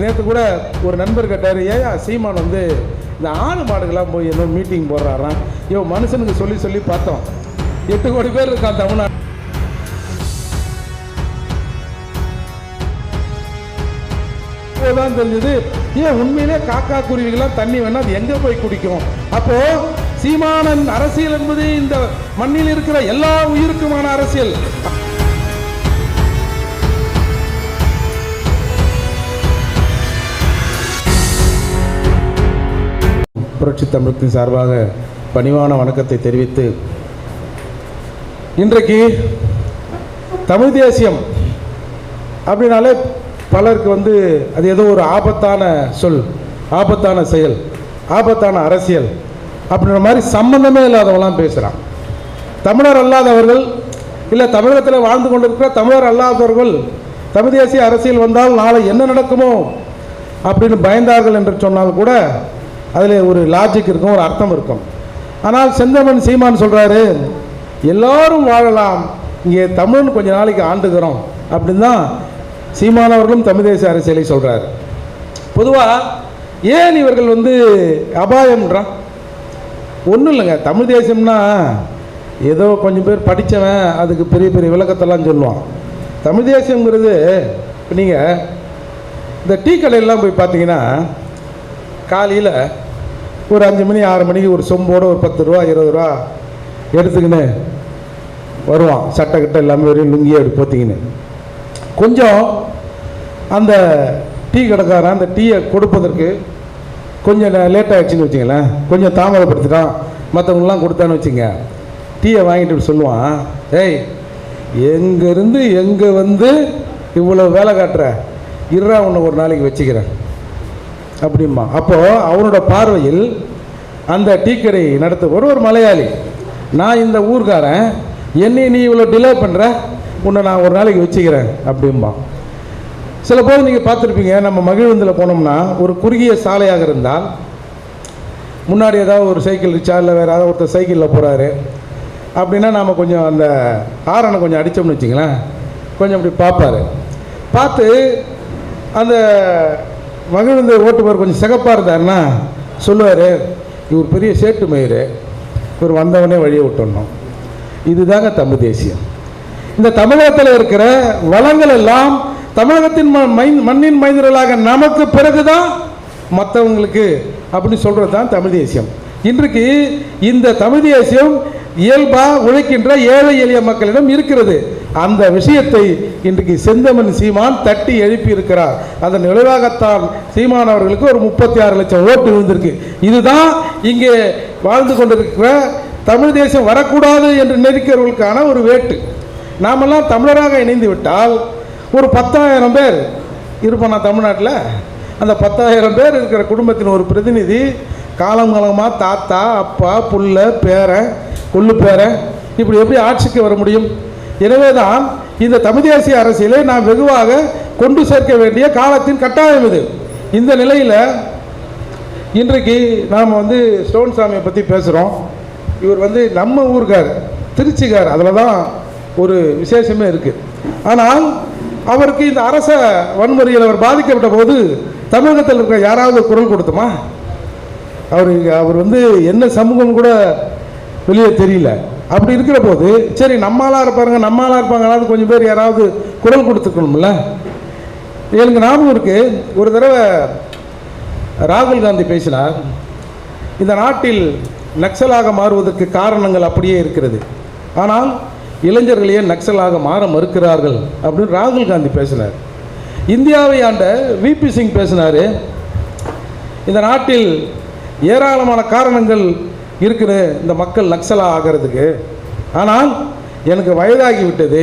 நேற்று கூட ஒரு நண்பர் கேட்டார் ஏயா சீமான் வந்து இந்த ஆடு மாடுகளாக போய் என்ன மீட்டிங் போடுறாராம். ஐயோ மனுஷனுக்கு சொல்லி சொல்லி பார்த்தோம். எட்டு கோடி பேர் இருக்கான் தமிழ்நாடு. தான் தெரிஞ்சது ஏன் உண்மையிலே காக்கா குருவிகள்லாம் தண்ணி வேணா அது எங்க போய் குடிக்கும்? அப்போ சீமானன் அரசியல் என்பது இந்த மண்ணில் இருக்கிற எல்லா உயிருக்குமான அரசியல். புரட்சி தமிழகத்தின் சார்பாக பணிவான வணக்கத்தை தெரிவித்து இன்றைக்கு தமிழ் தேசியம் அப்படின்னாலே பலருக்கு வந்து அது ஏதோ ஒரு ஆபத்தான சொல் ஆபத்தான செயல் ஆபத்தான அரசியல் அப்படின்ற மாதிரி சம்பந்தமே இல்லாதவங்களாம் பேசுகிறான் தமிழர் அல்லாதவர்கள் இல்லை தமிழகத்தில் வாழ்ந்து கொண்டிருக்கிற தமிழர் அல்லாதவர்கள் தமிழ் தேசிய அரசியல் வந்தால் நாளை என்ன நடக்குமோ அப்படின்னு பயந்தார்கள் என்று சொன்னால் கூட அதில் ஒரு லாஜிக் இருக்கும் ஒரு அர்த்தம் இருக்கும். ஆனால் செந்தமன் சீமான் சொல்கிறாரு எல்லாரும் வாழலாம். இங்கே தமிழ்னு கொஞ்ச நாளைக்கு ஆண்டுகிறோம். அப்படின்னு தான் சீமானவர்களும் தமிழ் தேசிய அரசியலை சொல்கிறார் பொதுவாக ஏன் இவர்கள் வந்து அபாயம்ன்றான் ஒன்றும் இல்லைங்க. தமிழ் தேசியம்னா ஏதோ கொஞ்சம் பேர் படித்தவன் அதுக்கு பெரிய பெரிய விளக்கத்தெல்லாம் சொல்லுவான். தமிழ் தேசியங்கிறது இப்போ நீங்கள் இந்த டீ கடையெல்லாம் போய் பார்த்தீங்கன்னா காலையில் ஒரு அஞ்சு மணி ஆறு மணிக்கு ஒரு சொம்போடு ஒரு பத்து ரூபா இருபது ரூபா எடுத்துக்கின்னு வருவான். சட்டை கிட்ட எல்லாமே வெறும் லுங்கி அப்படி போத்திக்கின்னு. கொஞ்சம் அந்த டீ கடைக்காரன் அந்த டீயை கொடுப்பதற்கு கொஞ்சம் லேட் ஆகிடுச்சின்னு வச்சுங்களேன் கொஞ்சம் தாமதப்படுத்திட்டான். மற்றவங்களாம் கொடுத்தான்னு வச்சுங்க. டீயை வாங்கிட்டு சொல்லுவான். ஏய் எங்கேருந்து எங்கே வந்து இவ்வளோ வேலை காட்டுற? இருறா உன்னை ஒரு நாளைக்கு வச்சுக்கிறேன். அப்படிம்பா அப்போது அவரோட பார்வையில் அந்த டீ கடை நடத்துபவர் ஒரு மலையாளி நான் இந்த ஊர்காரன் என்னை நீ இவ்வளோ டிலே பண்ணுற உன்னை நான் ஒரு நாளைக்கு வச்சுக்கிறேன் அப்படிம்பா. சில போது நீங்கள் பார்த்துருப்பீங்க நம்ம மகிழ்வந்தில் போனோம்னா ஒரு குறுகிய சாலையாக இருந்தால் முன்னாடி ஏதாவது ஒரு சைக்கிள் ரிச்சா இல்லை வேறு ஏதாவது ஒருத்தர் சைக்கிளில் போகிறாரு அப்படின்னா நாம் கொஞ்சம் அந்த ஹாரனை கொஞ்சம் அடித்தோம்னு வச்சிங்களேன் கொஞ்சம் அப்படி பார்ப்பாரு. பார்த்து அந்த மகிழ்ந்த ஓட்டுபவர் கொஞ்சம் சிகப்பாக இருந்தாருன்னா சொல்லுவார் இவர் பெரிய சேட்டு மயிர் இவர் வந்தவனே வழியை விட்டுடணும். இதுதாங்க தமிழ் தேசியம். இந்த தமிழகத்தில் இருக்கிற வளங்கள் எல்லாம் தமிழகத்தின் ம- மண்ணின் மைந்தர்களாக நமக்கு பிறகுதான் மற்றவங்களுக்கு அப்படின்னு சொல்கிறது தான் தமிழ் தேசியம். இன்றைக்கு இந்த தமிழ் தேசியம் இயல்பாக உழைக்கின்ற ஏழை எளிய மக்களிடம் இருக்கிறது. அந்த விஷயத்தை இன்றைக்கு செந்தமன் சீமான் தட்டி எழுப்பி இருக்கிறார் அதன் விளைவாகத்தான் சீமான் அவர்களுக்கு ஒரு முப்பத்தி ஆறு லட்சம் ஓட்டு விழுந்திருக்கு. இதுதான் இங்கே வாழ்ந்து கொண்டிருக்கிற தமிழ் தேசம் வரக்கூடாது என்று நினைக்கிறவர்களுக்கான ஒரு வேட்டு. நாமெல்லாம் தமிழராக இணைந்து விட்டால் ஒரு பத்தாயிரம் பேர் இருப்பானா தமிழ்நாட்டில். அந்த பத்தாயிரம் பேர் இருக்கிற குடும்பத்தின் ஒரு பிரதிநிதி காலம் காலமாக தாத்தா அப்பா புள்ள பேரன் கொள்ளு பேரன் இப்படி எப்படி ஆட்சிக்கு வர முடியும்? எனவே தான் இந்த தமிழ் தேசிய அரசியலை நாம் வெகுவாக கொண்டு சேர்க்க வேண்டிய காலத்தின் கட்டாயம் இது. இந்த நிலையில் இன்றைக்கு நாம் வந்து ஸ்டோன் சாமியை பற்றி பேசுகிறோம் இவர் வந்து நம்ம ஊர்கார் திருச்சிக்கார் அதில் தான் ஒரு விசேஷமே இருக்குது ஆனால் அவருக்கு இந்த அரச வன்முறையில் அவர் பாதிக்கப்பட்ட போது தமிழகத்தில் இருக்கிற யாராவது குரல் கொடுத்துமா? அவர் அவர் வந்து என்ன சமூகம் கூட வெளியே தெரியல. அப்படி இருக்கிற போது சரி நம்மளாக இருப்பாருங்க நம்மளாக இருப்பாங்களாவது கொஞ்சம் பேர் யாராவது குரல் கொடுத்துக்கணும்ல? எனக்கு ஞாபகம் இருக்குது ஒரு தடவை ராகுல் காந்தி பேசினார் இந்த நாட்டில் நக்சலாக மாறுவதற்கு காரணங்கள் அப்படியே இருக்கிறது. ஆனால் இளைஞர்கள் ஏன் நக்சலாக மாற மறுக்கிறார்கள் அப்படின்னு ராகுல் காந்தி பேசினார். இந்தியாவை ஆண்ட விபி சிங் பேசினார் இந்த நாட்டில் ஏராளமான காரணங்கள் இருக்குது இந்த மக்கள் நக்சலா ஆகிறதுக்கு. ஆனால் எனக்கு வயதாகிவிட்டது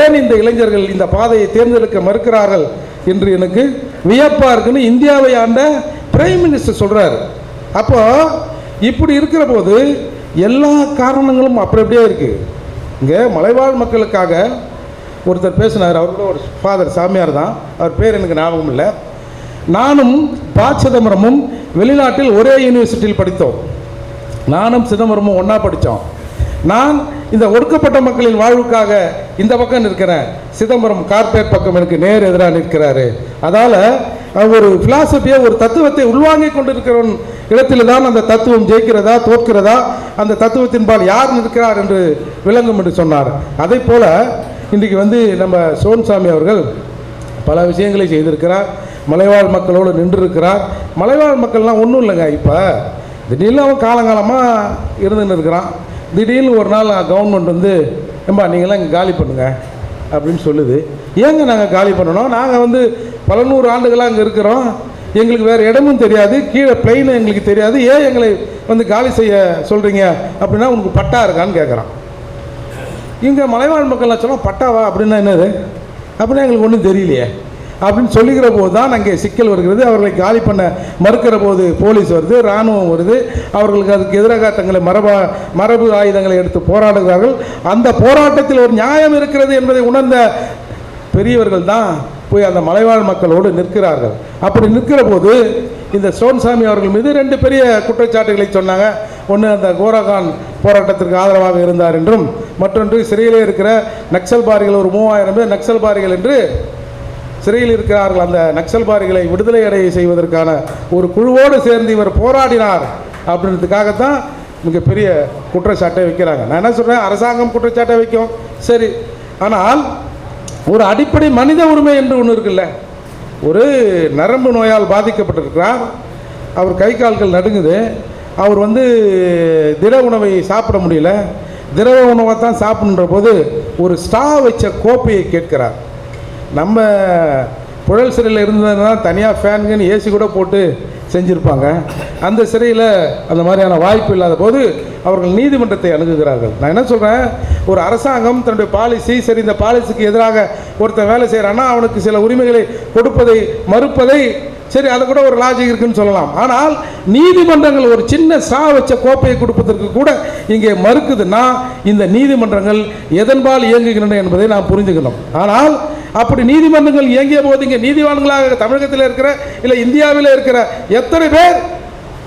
ஏன் இந்த இளைஞர்கள் இந்த பாதையை தேர்ந்தெடுக்க மறுக்கிறார்கள் என்று எனக்கு வியப்பாக இருக்குன்னு இந்தியாவை ஆண்ட பிரைம் மினிஸ்டர் சொல்கிறார் அப்போ இப்படி இருக்கிற போது எல்லா காரணங்களும் அப்படி அப்படியே இருக்குது இங்கே மலைவாழ் மக்களுக்காக ஒருத்தர் பேசினார். அவர் கூட ஒரு ஃபாதர் சாமியார் தான். அவர் பேர் எனக்கு ஞாபகம் இல்லை நானும் பா சிதம்பரமும் வெளிநாட்டில் ஒரே யூனிவர்சிட்டியில் படித்தோம். நானும் சிதம்பரமும் ஒன்றா படித்தோம் நான் இந்த ஒடுக்கப்பட்ட மக்களின் வாழ்வுக்காக இந்த பக்கம் நிற்கிறேன். சிதம்பரம் கார்பரேட் பக்கம் எனக்கு நேர் எதிராக நிற்கிறாரு. அதால் ஒரு ஃபிலாசபியை ஒரு தத்துவத்தை உள்வாங்கிக் கொண்டிருக்கிறவன் இடத்தில் தான் அந்த தத்துவம் ஜெயிக்கிறதா தோற்கிறதா அந்த தத்துவத்தின்பால் யார் நிற்கிறார் என்று விளங்கும் என்று சொன்னார். அதே போல் இன்றைக்கு வந்து நம்ம சோன்சாமி அவர்கள் பல விஷயங்களை செய்திருக்கிறார். மலைவாழ் மக்களோடு நின்றிருக்கிறார். மலைவாழ் மக்கள்லாம் ஒன்றும் இல்லைங்க இப்போ. திடீர்னு அவன் காலங்காலமாக இருந்துன்னு இருக்கிறான். திடீர்னு ஒரு நாள் கவர்மெண்ட் வந்து ஏம்பா நீங்களாம் இங்கே காலி பண்ணுங்க அப்படின்னு சொல்லுது. ஏங்க நாங்கள் காலி பண்ணணும்? நாங்கள் வந்து பல நூறு ஆண்டுகளாக அங்கே இருக்கிறோம். எங்களுக்கு வேறு இடமும் தெரியாது. கீழே பிளெயினும் எங்களுக்கு தெரியாது. ஏன் எங்களை வந்து காலி செய்ய சொல்கிறீங்க அப்படின்னா உனக்கு பட்டா இருக்கான்னு கேட்குறான் இங்கே மலைவாழ் மக்கள் லட்சம் பட்டாவா? அப்படின்னா என்னது? அப்படின்னா எங்களுக்கு ஒன்றும் தெரியலையே. அப்படின்னு சொல்லுகிற போது தான் அங்கே சிக்கல் வருகிறது. அவர்களை காலி பண்ண மறுக்கிற போது போலீஸ் வருது இராணுவம் வருது. அவர்களுக்கு அதுக்கு எதிராக தங்களை மரபா மரபு ஆயுதங்களை எடுத்து போராடுகிறார்கள். அந்த போராட்டத்தில் ஒரு நியாயம் இருக்கிறது என்பதை உணர்ந்த பெரியவர்கள் தான் போய் அந்த மலைவாழ் மக்களோடு நிற்கிறார்கள். அப்படி நிற்கிற போது இந்த சோன்சாமி அவர்கள் மீது ரெண்டு பெரிய குற்றச்சாட்டுகளை சொன்னாங்க. ஒன்று அந்த கோராகான் போராட்டத்திற்கு ஆதரவாக இருந்தார் என்றும் மற்றொன்று சிறையிலே இருக்கிற நக்சல்பாரிகள் ஒரு மூவாயிரம் பேர் நக்சல்பாரிகள் என்று சிறையில் இருக்கிறார்கள். அந்த நக்சல்பாரிகளை விடுதலை அடைய செய்வதற்கான ஒரு குழுவோடு சேர்ந்து இவர் போராடினார் அப்படின்றதுக்காகத்தான் மிகப்பெரிய குற்றச்சாட்டை வைக்கிறாங்க. நான் என்ன சொல்கிறேன் அரசாங்கம் குற்றச்சாட்டை வைக்கும். சரி. ஆனால் ஒரு அடிப்படை மனித உரிமை என்று ஒன்று இருக்குல்ல. ஒரு நரம்பு நோயால் பாதிக்கப்பட்டிருக்கிறார். அவர் கை கால்கள் நடுங்குது. அவர் வந்து திட உணவை சாப்பிட முடியல. திரவ உணவை தான் சாப்பிடுன்ற போது ஒரு ஸ்டா வச்ச கோப்பையை கேட்கிறார். நம்ம புழல் சிறையில் இருந்ததுன்னா தனியாக ஃபேனுங்கன்னு ஏசி கூட போட்டு செஞ்சுருப்பாங்க. அந்த சிறையில் அந்த மாதிரியான வாய்ப்பு இல்லாத போது அவர்கள் நீதிமன்றத்தை அணுகுகிறார்கள். நான் என்ன சொல்கிறேன் ஒரு அரசாங்கம் தன்னுடைய பாலிசி சரி இந்த பாலிசிக்கு எதிராக ஒருத்தன் வேலை செய்கிறான்னா அவனுக்கு சில உரிமைகளை கொடுப்பதை மறுப்பதை சரி அது கூட ஒரு லாஜிக் இருக்குன்னு சொல்லலாம். ஆனால் நீதிமன்றங்கள் ஒரு சின்ன சா வச்ச கோப்பையை கொடுப்பதற்கு கூட இங்கே மறுக்குதுன்னா இந்த நீதிமன்றங்கள் எதன்பால் இயங்குகின்றன என்பதை நாம் புரிஞ்சுக்கணும் ஆனால் அப்படி நீதிமன்றங்கள் இயங்கிய போது இங்கே நீதிவான்களாக தமிழகத்தில் இருக்கிற இல்லை இந்தியாவில் இருக்கிற எத்தனை பேர்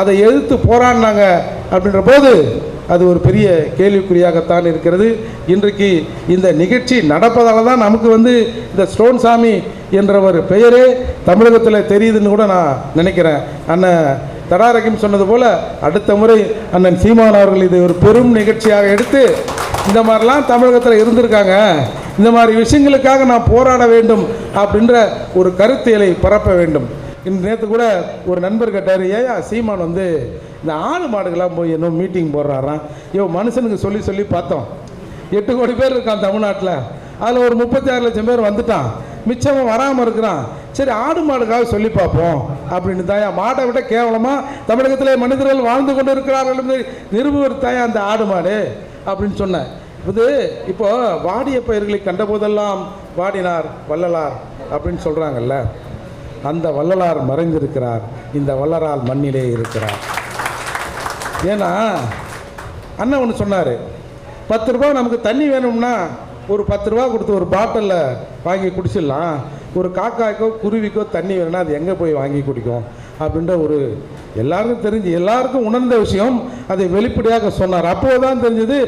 அதை எதிர்த்து போராடினாங்க அப்படின்ற போது அது ஒரு பெரிய கேள்விக்குறியாகத்தான் இருக்கிறது. இன்றைக்கு இந்த நிகழ்ச்சி நடப்பதால் தான் நமக்கு வந்து இந்த ஸ்டோன் சாமி என்ற ஒரு பெயரே தமிழகத்தில் தெரியுதுன்னு கூட நான் நினைக்கிறேன். அண்ணன் தடாரகம் சொன்னது போல் அடுத்த முறை அண்ணன் சீமான் அவர்கள் இதை ஒரு பெரும் நிகழ்ச்சியாக எடுத்து இந்த மாதிரிலாம் தமிழகத்தில் இருந்திருக்காங்க. இந்த மாதிரி விஷயங்களுக்காக நான் போராட வேண்டும் அப்படின்ற ஒரு கருத்தியலை பரப்ப வேண்டும். இன்று நேற்று கூட ஒரு நண்பர் கேட்டார் ஏயா சீமான் வந்து இந்த ஆடு மாடுகள்லாம் போய் என்ன மீட்டிங் போடுறாராம். ஐயோ மனுஷனுக்கு சொல்லி சொல்லி பார்த்தோம். எட்டு கோடி பேர் இருக்கான் தமிழ்நாட்டில். அதில் ஒரு முப்பத்தி ஆறு லட்சம் பேர் வந்துட்டான். மிச்சம் வராமல் இருக்கிறான். சரி ஆடு மாடுக்காக சொல்லி பார்ப்போம். அப்படின்னு தாயா மாட்டை விட கேவலமாக தமிழகத்திலே மனிதர்கள் வாழ்ந்து கொண்டு இருக்கிறார்கள் நிருபர் நிறுவுவர் தாயா அந்த ஆடு மாடு அப்படின்னு சொன்னேன் இது இப்போ வாடிய பயிர்களை கண்டபோதெல்லாம் வாடினார் வள்ளலார் அப்படின்னு சொல்கிறாங்கல்ல அந்த வள்ளலார் மறைந்திருக்கிறார். இந்த வள்ளலார் மண்ணிலே இருக்கிறார். ஏன்னா அண்ணன் ஒன்று சொன்னார் பத்து ரூபா நமக்கு தண்ணி வேணும்னா ஒரு பத்து ரூபா கொடுத்து ஒரு பாட்டிலில் வாங்கி குடிச்சிடலாம். ஒரு காக்காய்க்கோ குருவிக்கோ தண்ணி வேணும்னா அது எங்கே போய் வாங்கி குடிக்கும்? அப்படின்ற ஒரு எல்லாருக்கும் தெரிஞ்சு எல்லாருக்கும் உணர்ந்த விஷயம் அதை வெளிப்படையாக சொன்னார். அப்போது தான் தெரிஞ்சது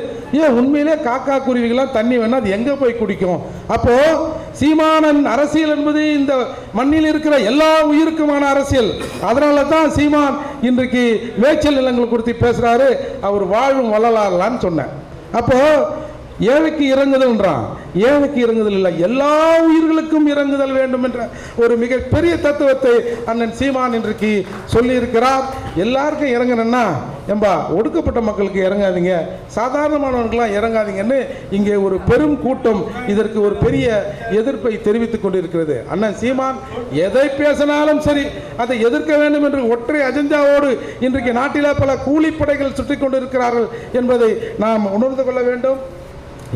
ஏன் உண்மையிலே காக்கா குருவிகள்லாம் தண்ணி வேணா அது எங்கே போய் குடிக்கும்? அப்போ சீமானன் அரசியல் என்பது இந்த மண்ணில் இருக்கிற எல்லா உயிருக்குமான அரசியல். அதனால தான் சீமான் இன்றைக்கு மேய்ச்சல் நிலங்கள் குறித்து பேசுகிறாரு அவர் வாழும் வள்ளலாகலான்னு சொன்னேன் அப்போ ஏழைக்கு இறங்குதல்ன்றான் ஏழைக்கு இறங்குதல் இல்லை. எல்லா உயிர்களுக்கும் இறங்குதல் வேண்டும் என்ற ஒரு மிகப்பெரிய தத்துவத்தை அண்ணன் சீமான் இன்றைக்கு சொல்லியிருக்கிறார். எல்லாருக்கும் இறங்கணும்னா ஏம்பா ஒடுக்கப்பட்ட மக்களுக்கு இறங்காதீங்க. சாதாரணமானவர்களாம் இறங்காதீங்கன்னு இங்கே ஒரு பெரும் கூட்டம் இதற்கு ஒரு பெரிய எதிர்ப்பை தெரிவித்துக் கொண்டிருக்கிறது. அண்ணன் சீமான் எதை பேசினாலும் சரி அதை எதிர்க்க வேண்டும் என்று ஒற்றை அஜெண்டாவோடு இன்றைக்கு நாட்டில் பல கூலிப்படைகள் சுற்றி கொண்டிருக்கிறார்கள் என்பதை நாம் உணர்ந்து கொள்ள வேண்டும்.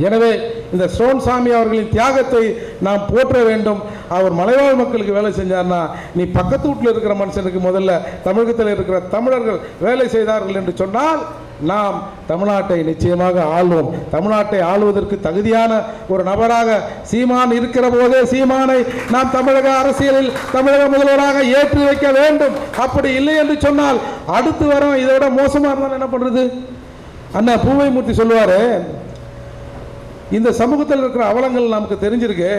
எனவே இந்த ஸ்டோன் சாமி அவர்களின் தியாகத்தை நாம் போற்ற வேண்டும். அவர் மலைவாழ் மக்களுக்கு வேலை செஞ்சார்னா நீ பக்கத்து வீட்டில் இருக்கிற மனுஷனுக்கு முதல்ல தமிழகத்தில் இருக்கிற தமிழர்கள் வேலை செய்தார்கள் என்று சொன்னால் நாம் தமிழ்நாட்டை நிச்சயமாக ஆள்வோம். தமிழ்நாட்டை ஆளுவதற்கு தகுதியான ஒரு நபராக சீமான் இருக்கிற போதே சீமானை நாம் தமிழக அரசியலில் தமிழக முதல்வராக ஏற்றி வைக்க வேண்டும். அப்படி இல்லை என்று சொன்னால் அடுத்து வரும் விட மோசமாக இருந்தால் என்ன பண்ணுறது அண்ணா பூவை மூர்த்தி சொல்லுவார் இந்த சமூகத்தில் இருக்கிற அவலங்கள் நமக்கு தெரிஞ்சிருக்கு.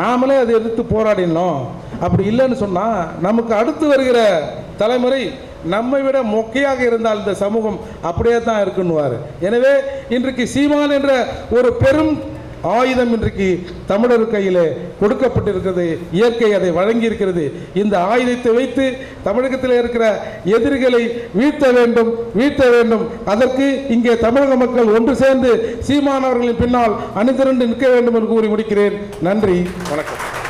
நாமளே அதை எதிர்த்து போராடினோம். அப்படி இல்லைன்னு சொன்னால் நமக்கு அடுத்து வருகிற தலைமுறை நம்மை விட மொக்கையாக இருந்தால் இந்த சமூகம் அப்படியே தான் இருக்குன்னுவார். எனவே இன்றைக்கு சீமான் என்ற ஒரு பெரும் ஆயுதம் இன்றைக்கு தமிழர் கையில் கொடுக்கப்பட்டிருக்கிறது. இயற்கை அதை வழங்கியிருக்கிறது. இந்த ஆயுதத்தை வைத்து தமிழகத்தில் இருக்கிற எதிரிகளை வீழ்த்த வேண்டும் வீழ்த்த வேண்டும். அதற்கு இங்கே தமிழக மக்கள் ஒன்று சேர்ந்து சீமானவர்களின் பின்னால் அணிதிரண்டு நிற்க வேண்டும் என்று கூறி முடிக்கிறேன். நன்றி. வணக்கம்.